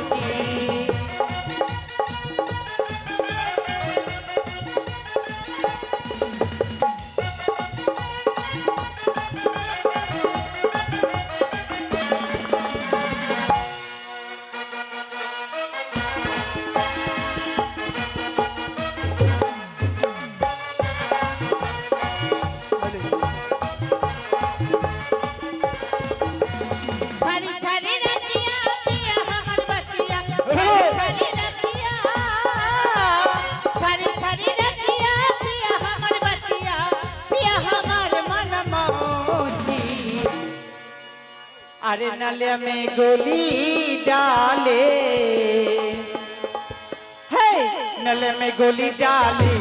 सारी गोली डाले। है नल में गोली डाले।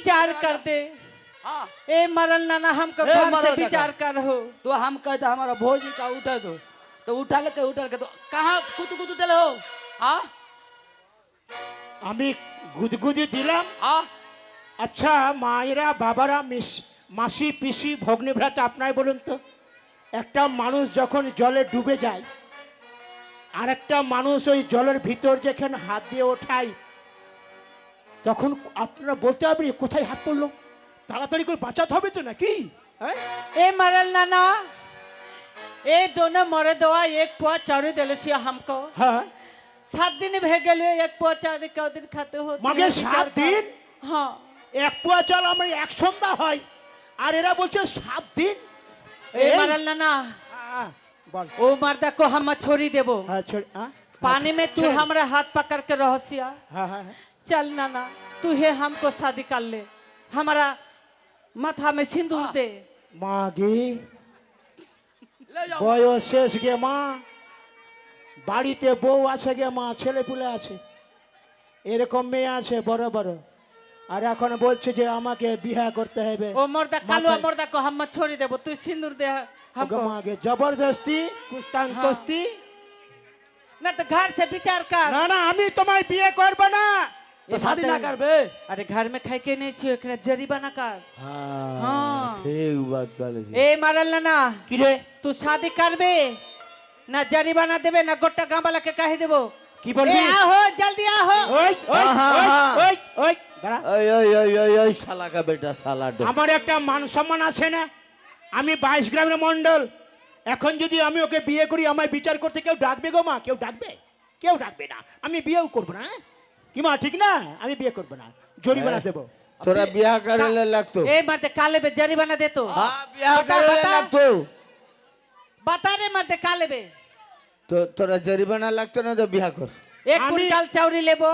विचार कर दे हाँ ए मरल नाना हमको ए, घर से मरल काका। विचार कर हो तो हम कहते हमारा भोजी का उठा दो तो उठा लेके उठा लेके तो कहाँ कुतु कुतु दिले हो हाँ আমি গুজগুজি দিলাম हाँ আচ্ছা মায়েরা বাবারা মিস মাসি পিসি ভগ্নী ভ্রাতা আপনাই বলুন তো একটা মানুষ যখন জলে ডুবে যায় আর একটা মানুষ ওই জলের ভিতর যেখানে হাত দিয়ে ওঠায় তখন আপনারা বলতে হবে কোথায় হাত পড়লো তাড়াতাড়ি করে বাঁচাতে হবে তো নাকি হ্যাঁ ए मरल नाना ए दोनों मरे दवा एक पुआ चारू दिल से हमको হ্যাঁ सात दिन भे गए एक पुआ चारू कौ दिन खाते हो মাগে সাত দিন हाँ এক পোয়া চাল আমার এক সন্ধ্যা হয় আর এরা বলছে সাত দিন ए मरल नाना আহ, বল ओ मर्दा को हम छोड़ी देबो হ্যাঁ ছোড় হ্যাঁ पानी में तू ছেড়ে দে। हमारा हाथ पकड़ के रहसिया হ্যাঁ হ্যাঁ হ্যাঁ। चल नाना तू है हमको शादी कर ले हमारा माथा में सिंदूर दे মাগে ले जाओ বয়স শেষ গে মা বাড়িতে বউ আছে গে মা ছেলে পুলে আছে এরকম মেয়ে আছে বড় বড় আর এখন বলছে যে আমাকে বিয়ে করতে হবে ओ मर्दा कालुआ মাথায়- मर्दा को हम छोड़ी देबो तू सिंदूर दे ওকে हमको মাগে জবরদস্তি কুস্তান হ্যাঁ। কুস্তি ना तो घर से विचार कर না না আমি তোমায় বিয়ে করব না तो शादी ना कर बे अरे घर में खाई के नहीं छियो एकरा जरीबना कर हाँ। ठीक बात कर ए मारल ना কি রে तू शादी करबे ना जरीबाना देबे ना गोटा गाँव वाला के कहे देबो কি বলবি ए आहो जल्दी आहो ওই ওই হ্যাঁ, ওই, হ্যাঁ। ওই ওই দাঁড়া। ओए ओए ओए ओए ओए साला का बेटा साला डो আমার একটা মান সম্মান আছে না আমি বাইশ গ্রামের মন্ডল এখন যদি আমি ওকে বিয়ে করি আমায় বিচার করতে কেউ ডাকবে গো মা কেউ ডাকবে কেউ ডাকবে না আমি বিয়েও করবো না হ্যাঁ? কি মা ঠিক না আমি বিয়ে করবো না জরিমানা দেবো তোরা বিয়া করেলে লাগতো ए मर्दे काले बे जरीबाना दे तो হ্যাঁ বিয়া बता, করেলে बता। লাগতো बता रे मर्दे काले बे তো তোরা জরিমানা লাগতো না তো বিয়া কর एक আমি- कुंटल चाउरी लेबो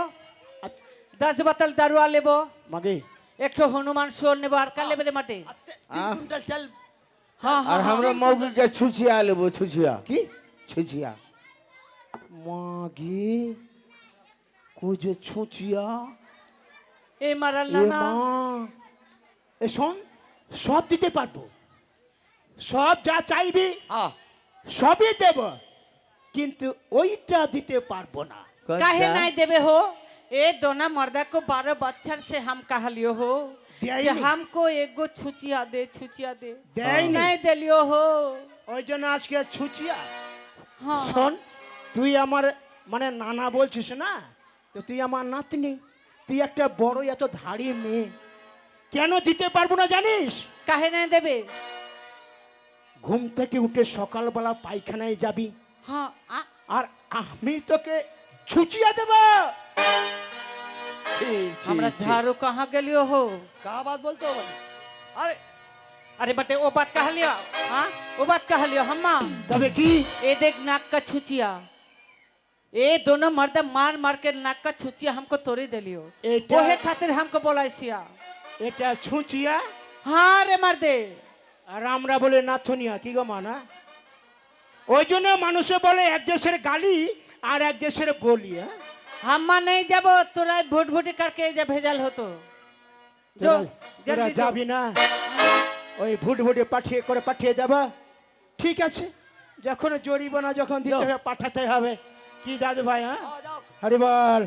दस बोतल दरुआ लेबो মাগে एक ठो हनुमान सोर नेबो और का लेबे रे मर्दे तीन कुंटल चल हाँ আর हाँ আমরা মৌগিকে ছুছিয়া লেবো ছুছিয়া কি ছুছিয়া মাগে কুজে ছুঁচিয়া। এ মারাল না এ শোন সব দিতে পারব। সব যা চাইবি সবই দেব। কিন্তু ওইটা দিতে পারব না। কাহে নাই দেবে হো? এ দোনা মর্দা কো বারো বছর সে হাম কাহলিও হো। যে হামকো এগো ছুচিয়া দে ছুচিয়া দে। নাই দেলিও হো। ওই জন্য আজকে ছুচিয়া। হ্যাঁ। শোন তুই আমার মানে নানা বলছিস না? তো তুই আমার নাতনি তুই একটা বড় এত ধাড়ি মেয়ে কেন দিতে পারবো না জানিস काहे नहीं देबे ঘুম থেকে উঠে সকালবেলা পায়খানায় যাবি हाँ आ, আর আমি তোকে ছুচিয়া দেব हमरा झाड़ू कहाँ गेलियो हो कहा बात बोलते हो भाई अरे अरे बटे वो बात कह लियो हाँ वो बात कह लियो हम्मा তবে কি ए देख नाक का छुचिया ए दोनों मर्द मार मार के नाक का छुचिया हमको तोड़ी दिलियो এটা ओहे खातिर हमको बोलाइसिया এটা ছুচিয়া हाँ रे मर्दे আর আমরা বলে নাথনিয়া কি গো মানা ওই জন্য মানুষে বলে এক দেশের গালি আর এক দেশের বলি হ্যাঁ हम नहीं जब तोरा भूट भूटी करके जे भेजल होतो जो তোরা- তোরা जल्दी जो যাবি না ওই ভুট ভুটে পাঠিয়ে করে পাঠিয়ে যাবা ঠিক আছে যখন জরিমানা যখন দিতে হবে পাঠাতে হবে কি দাদু ভাই হ্যাঁ আরে বল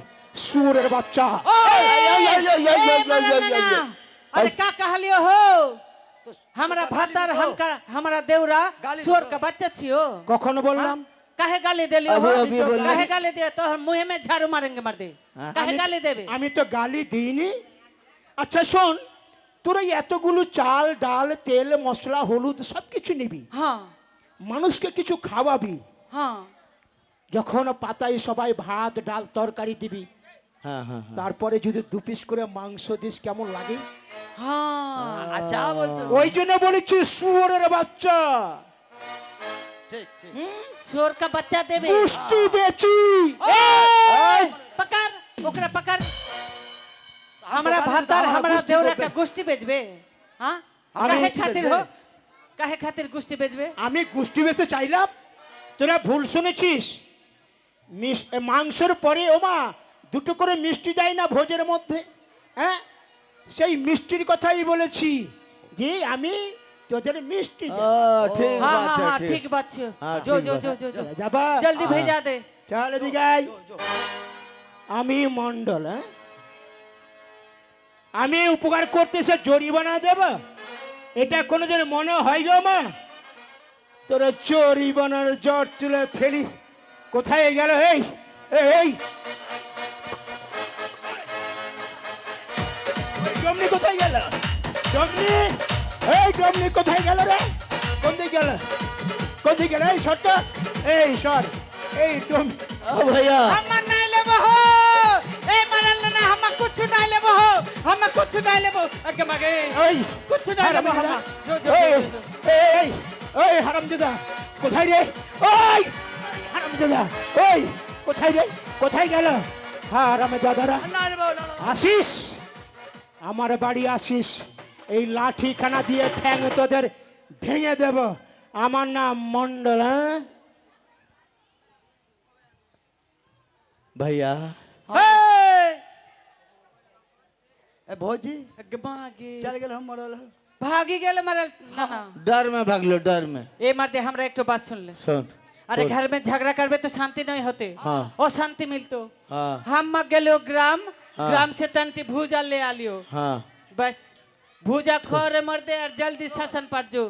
সুরের বাচ্চা এই, এই, এই, এই, এই, ए, এই, এই, मरल এই, এই, ना। এই। अरे का कहलियो हो तो हमरा गाली भातर दो। हम का हमरा देवरा गाली सुअर दो। का बच्चा छियो কখন বললাম काहे गाली देलियो अभी- हो अभी बोले- काहे गाली दे तो हम मुंह में झाड़ू मारेंगे मर दे हाँ। काहे আমি- गाली देबे আমি তো গালি দিইনি আচ্ছা শোন তোরা এই এতগুলো চাল ডাল তেল মশলা হলুদ সব কিছু নিবি हाँ মানুষকে কিছু খাওয়াবি हाँ যখন পাতায় সবাই ভাত ডাল তরকারি দিবি তারপরে যদি দু পিস করে মাংস দিস কেমন লাগে? আচ্ছা ওই জন্য বলেছি শুয়োরের বাচ্চা। শুয়োর দেবে। আমরা হ্যাঁ? খাতির আমি গোষ্ঠী বেচে চাইলাম? তোরা ভুল শুনেছিস? মাংসের পরে ওমা দুটো করে মিষ্টি দেয় না ভোজের মধ্যে? হ্যাঁ? সেই মিষ্টির কথাই বলেছি যে আমি তোদের মিষ্টি ঠিক চল আমি মন্ডল হ্যাঁ? আমি উপকার করতে সে জরিমানা দেব। এটা কোনোদিন মনে হয় গো মা? তোরা জরিমানার জট তুলে ফেলি। কোথায় গেল? এই এই জমনি কোথায় গেল? জমনি? এই জমনি কোথায় গেল রে? কোন দিকে গেল? কোন দিকে গেল? এই শর্ত এই সর। এই তুম। ও ভাইয়া। আমার নাই লেব হো। এই মারাল না হামা কিছু নাই লেব হো। হামা কিছু নাই লেব। আগে মাগে। ওই কিছু নাই লেব হামা। এই এই এই হারামজাদা কোথায় রে? ওই! হারামজাদা ওই কোথায় রে কোথায় গেল হারামজাদারা ना रे बाबू, ना, ना। আসিস আমার বাড়ি আসিস এই লাঠিখানা দিয়ে ঠ্যাং তোদের ভেঙে দেব আমার নাম মন্ডল হ্যাঁ भैया हे! ए भौजी अगे मागे चल गेल हम मरल भागी गेल मरल ना ना डर में भाग लो डर में ए मर्दे हमरा एक तो बात सुन ले सुन अरे बोल। घर में झगड़ा करबे तो शांति नहीं होते हाँ। और शांति मिलतो हाँ हम गेलो ग्राम हाँ। ग्राम से तंटी भूजा ले आलियो हाँ बस भूजा खोर मर्दे और जल्दी शासन पर जो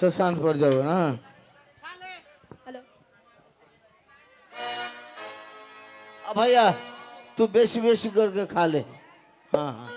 शशान पर जाओ ना अब भैया तू बेसी बेसी करके खा ले हाँ हाँ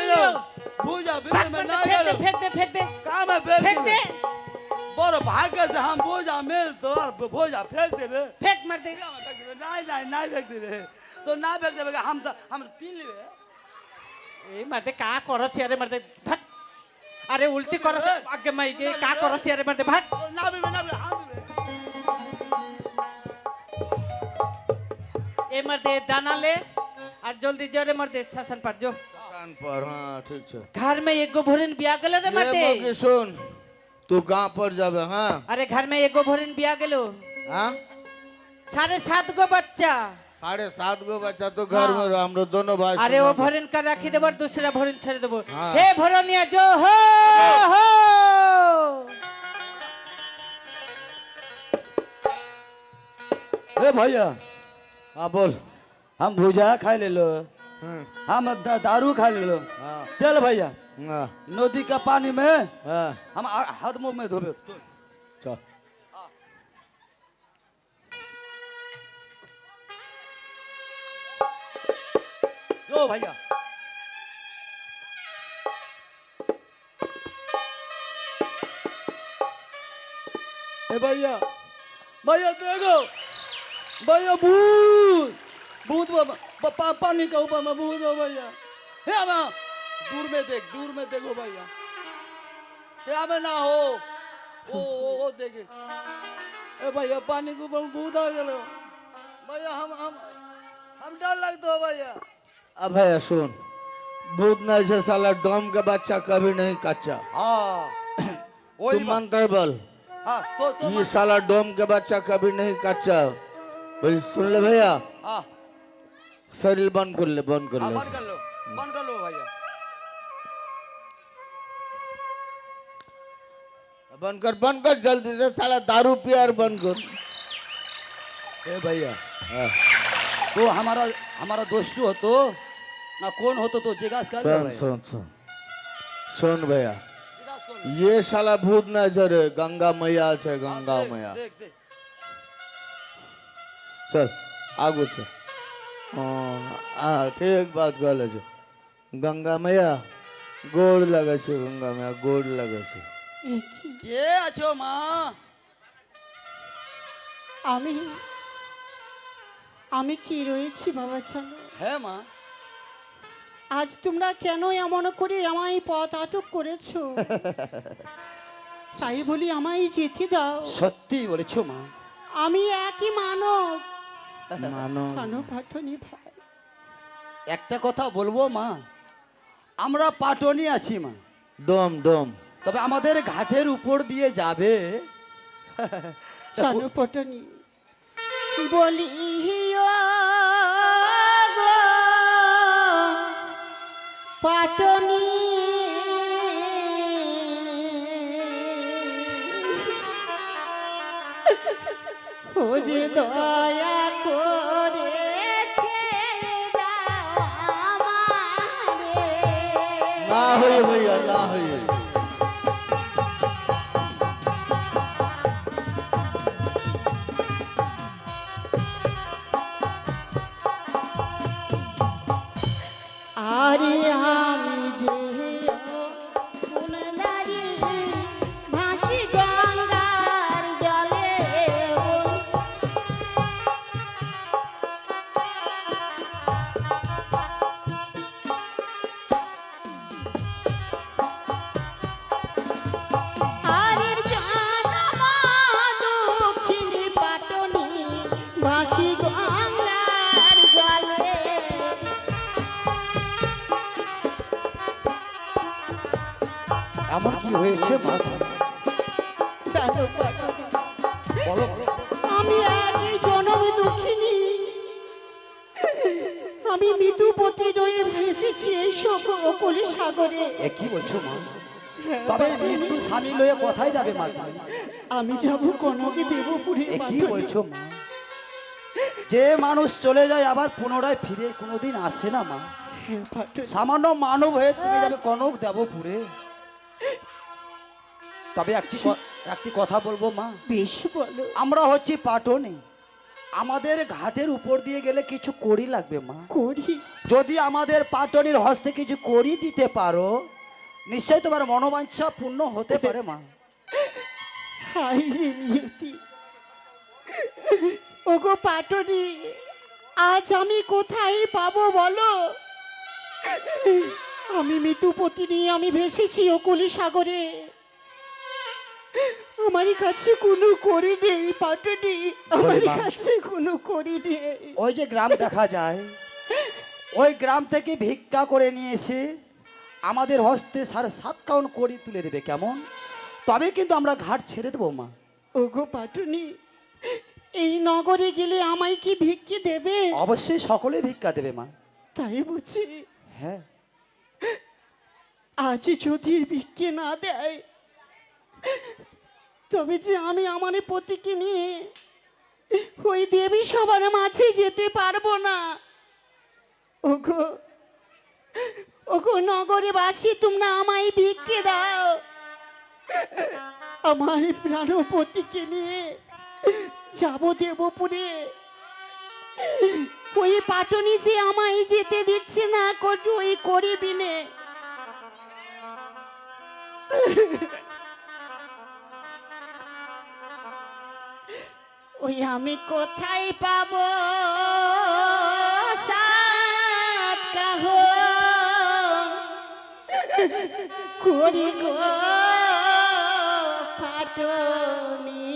कर दे लो भूजा बिल में ना दे गेल फेंक दे फेंक दे काम है बेल फेंक दे बड़ भाग्य से हम भूजा मिल तो और भूजा फेंक देबे फेंक मर दे। नहीं नहीं नहीं फेंक देबे तो ना फेंक देबे हम तो हम पी लेबे ए मर्दे का करस यारे मर्दे भाग। अरे उल्टी करस आगे मैं के का करस यारे मर्दे भाग। तो ना भी ना भी हम भी ए मर्दे दाना ले। और जल्दी जोरे मर्दे शासन पर जो। કાન પર હા ઠીક છે ઘર મે એગો ભરીન બ્યા ગલો રે માટે મોગી સુન તું ગાં પર જાવે હા અરે ઘર મે એગો ભરીન બ્યા ગલો હા সাড়ে সাত গো বাচ্চা সাড়ে সাত গো বাচ্চা তো ঘর মর আমরা দোনো ভাই আরে ও ভরেন কা রাখি দেব আর দুসরা ভরেন ছেড়ে দেব হে ভরনিয়া জো হো হো ए भैया हाँ बोल हम भुजा खा ले लो हम दारू खा ले हाँ। चल भैया। हाँ। नदी का पानी में हाँ। हम हाथ मुँह में धोबे। चल। चल। भैया। ए भैया। भैया देखो। भैया भूत। भूत बाबा। पा, पा, पानी का ऊपर में भूत हो भैया। हे हमें दूर में देख दूर में देखो भैया। हे हमें ना हो। ओ ओ, ओ देखे। ए भैया पानी के ऊपर भूत आ गया भैया हम हम हम डर लगता हो भैया। अब है सुन। भूत नहीं से साला डोम का बच्चा कभी नहीं कच्चा। हाँ। वही मंत्र बोल। हाँ तो तो ये साला डोम के बच्चा कभी नहीं कच्चा। बोल सुन ले भैया। हाँ। शरीर बंद कर ले बंद कर हाँ ले बंद कर लो बंद कर लो भैया बंद कर बंद कर जल्दी से साला दारू पिया और बंद कर ए भैया तो हमारा हमारा दोस्तू हो तो ना कौन हो तो तो जिज्ञास कर लो सुन भैया सुन सुन सुन भैया जिज्ञास कर लो। ये साला भूत न जरे गंगा मैया छे हाँ, गंगा देख, मैया देख હા ઠીક વાત કરે છે ગંગા મૈયા ગોળ લાગે છે ગંગા મૈયા ગોળ લાગે છે মা আমি আমি কি রয়েছি বাবা হ্যাঁ মা আজ তোমরা কেন এমন করে আমায় পথ আটক করেছ তাই বলি আমায় যেতে দাও সত্যি বলেছ মা আমি একই মানব ভাই। একটা কথা বলব মা? আমরা পাটনি আছি মা। ডোম ডোম। তবে আমাদের ঘাটের উপর দিয়ে যাবে। বলি পাটনি। ও যে দয়া করে এমন কি হয়েছে বলো। আমি একই জনম দুঃখিনী। আমি মৃদুপতি রয়ে ভেসেছি এই সকলে সাগরে। কি বলছো মা? তবে মৃত্যু স্বামী লয়ে কোথায় যাবে মা আমি যাব কনকে দেবপুরে কি বলছো মা? যে মানুষ চলে যায় আবার পুনরায় ফিরে কোনোদিন আসে না মা। সামান্য মানব হয়ে তুমি যাবে কনক দেবপুরে। তবে একটি একটি কথা বলব মা। বেশ বলো। আমরা হচ্ছি পাটনি। আমাদের ঘাটের উপর দিয়ে গেলে কিছু করি লাগবে মা। করি যদি আমাদের পাটনির হস্তে কিছু করি দিতে পারো নিশ্চয়ই তোমার মনোবাঞ্ছা পূর্ণ হতে পারে মা। হাই নিয়তি। ওগো পাটনি আজ আমি কোথায় পাবো বলো? আমি মৃত্যুপতি নিয়ে আমি ভেসেছি ওকলি সাগরে। আমার কাছে কোনো করি নেই পাটনি আমার কাছে কোনো করি নেই। ওই যে গ্রাম দেখা যায় ওই গ্রাম থেকে ভিক্ষা করে নিয়ে এসে আমাদের হস্তে সাড়ে সাত কাউন করি তুলে দেবে কেমন? তবে কিন্তু আমরা ঘাট ছেড়ে দেবো মা। ওগো পাটনি এই নগরে গেলে আমায় কি ভিক্ষি দেবে? অবশ্যই সকলে ভিক্ষা দেবে মা। তাই বুঝি? হ্যাঁ। আজ যদি ভিক্ষে না দেয় তবে যে আমি আমার পতিকে নিয়ে ওই দেবী সবার মাঝে যেতে পারব না। ওগো ওগো নগরে বাসি তোমরা আমায় ভিক্ষে দাও। আমার প্রাণপতিকে নিয়ে যাব দেবপুরে ওই পাটনি যে আমায় যেতে দিচ্ছে না কর- ওই করিবিনে ওই আমি কোথায় পাবো? সাত কাহ করি গো পাটনি।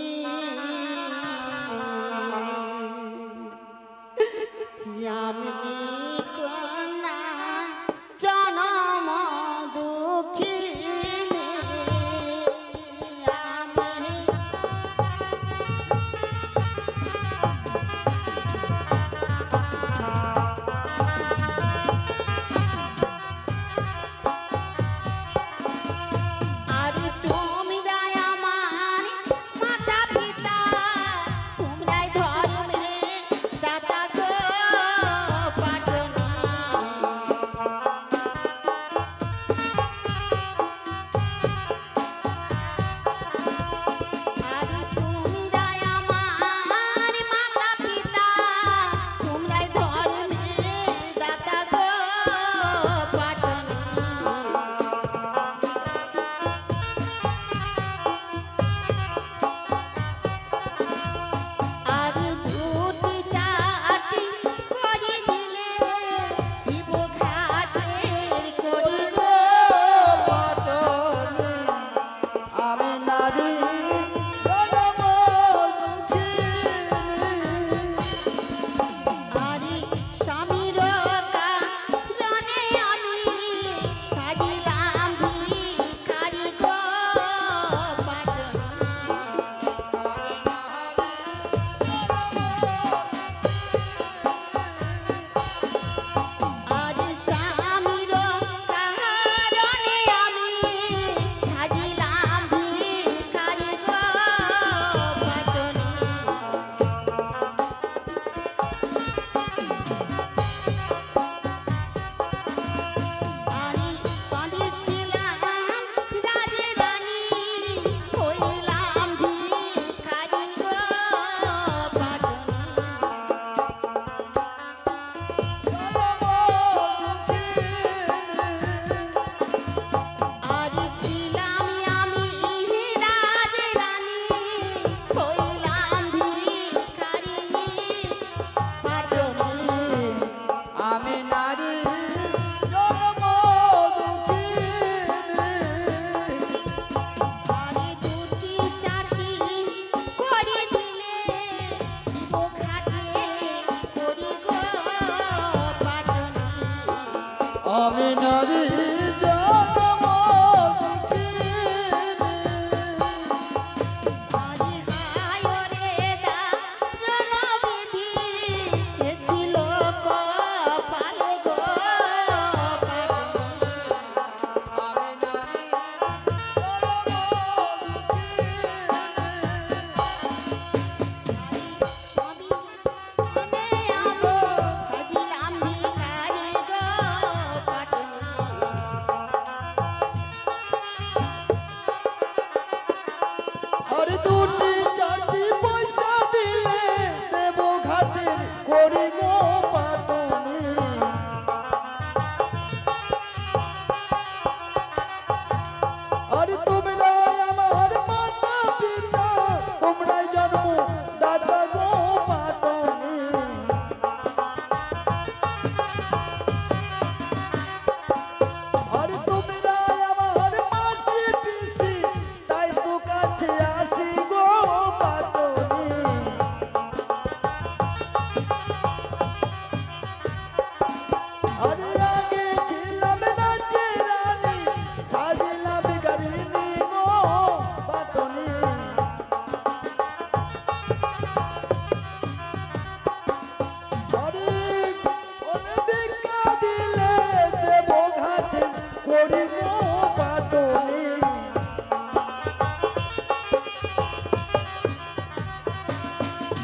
নরে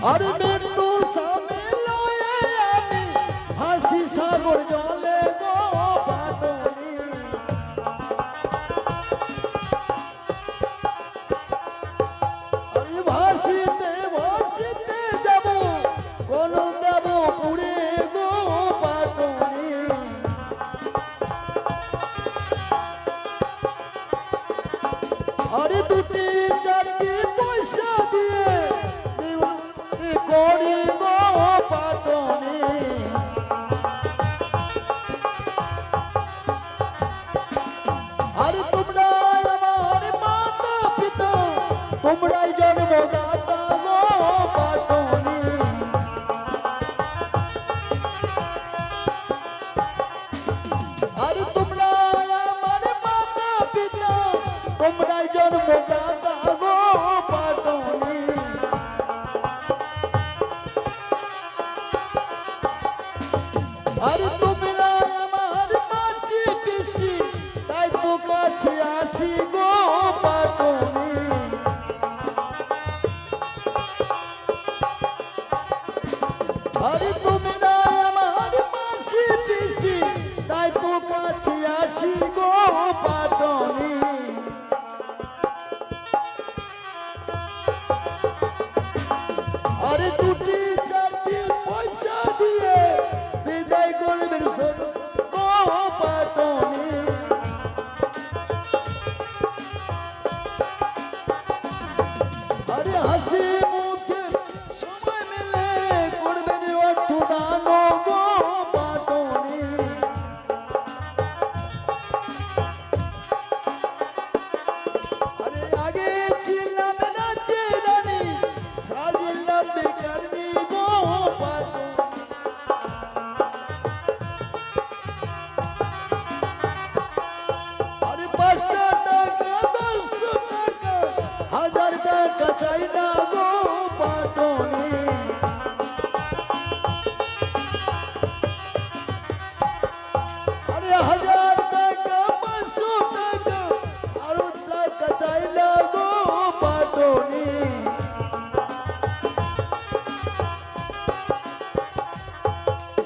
আর মৃত্যু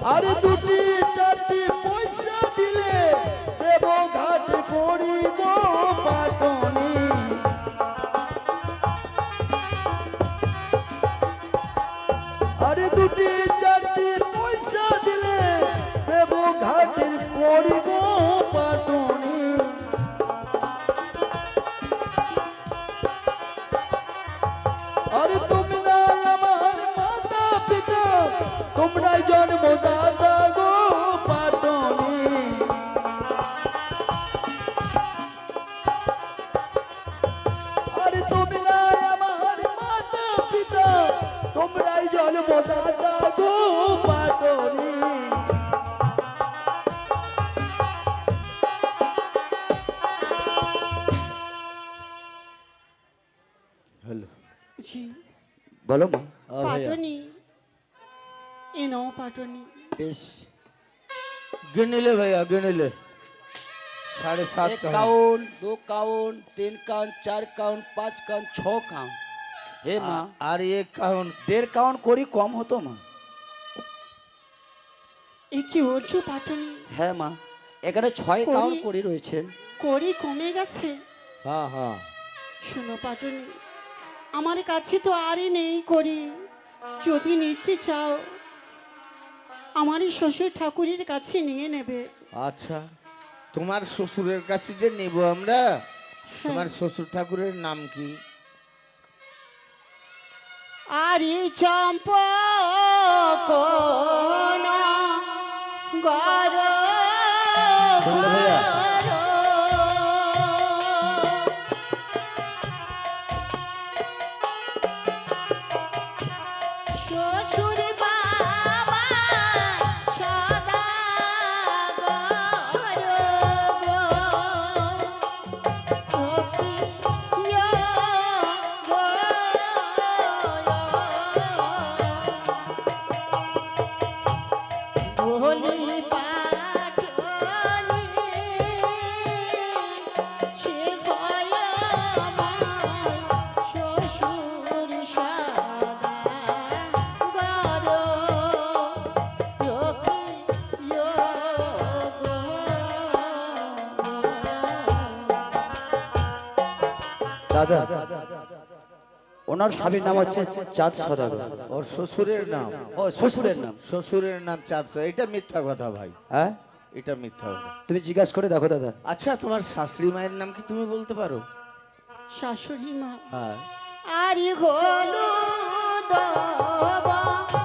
আরে দুটি। বলো মা পাটনি এ নাও পাটনি বেশ गिनिले भैया गिनिले साढ़े सात एक का है। काउन दो काउन तीन काउन चार काउन पाँच काउन ছ কাউন হে মা আর এক কাউন দেড় কাউন করি কম হতো মা এ কি বলছো পাটনি হ্যাঁ মা এখানে ছয় করি? কাউন করি রয়েছেন করি কমে গেছে হ্যাঁ হ্যাঁ শোনো পাটনি আমার কাছে তো আরই নেই করি। যদি নিচ্ছে চাও আমারই শ্বশুর ঠাকুরের কাছে নিয়ে নেবে। আচ্ছা তোমার শ্বশুরের কাছে যে নেব আমরা? তোমার শ্বশুর ঠাকুরের নাম কি? আরে চম্পক গর ভাইয়া? দাদা ওনার স্বামীর নাম হচ্ছে চাঁদ সদাগর ওর শ্বশুরের নাম। ও শ্বশুরের নাম। শ্বশুরের নাম চাঁদ সদাগর। এটা মিথ্যা কথা ভাই। হ্যাঁ? এটা মিথ্যা কথা। তুমি জিজ্ঞাসা করে দেখো দাদা। আচ্ছা তোমার শাশুড়ি মায়ের নাম কি তুমি বলতে পারো? শাশুড়ি মা। হ্যাঁ। আরে হলুদ রানা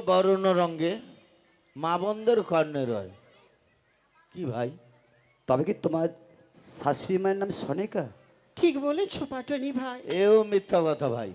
বরণ রঙে মা বন্ধের কর্ণে রয়। কি ভাই? তবে কি তোমার শাশুড়ি মায়ের নাম সনেকা? ঠিক বলেছ পাটনি ভাই। এও মিথ্যা কথা ভাই।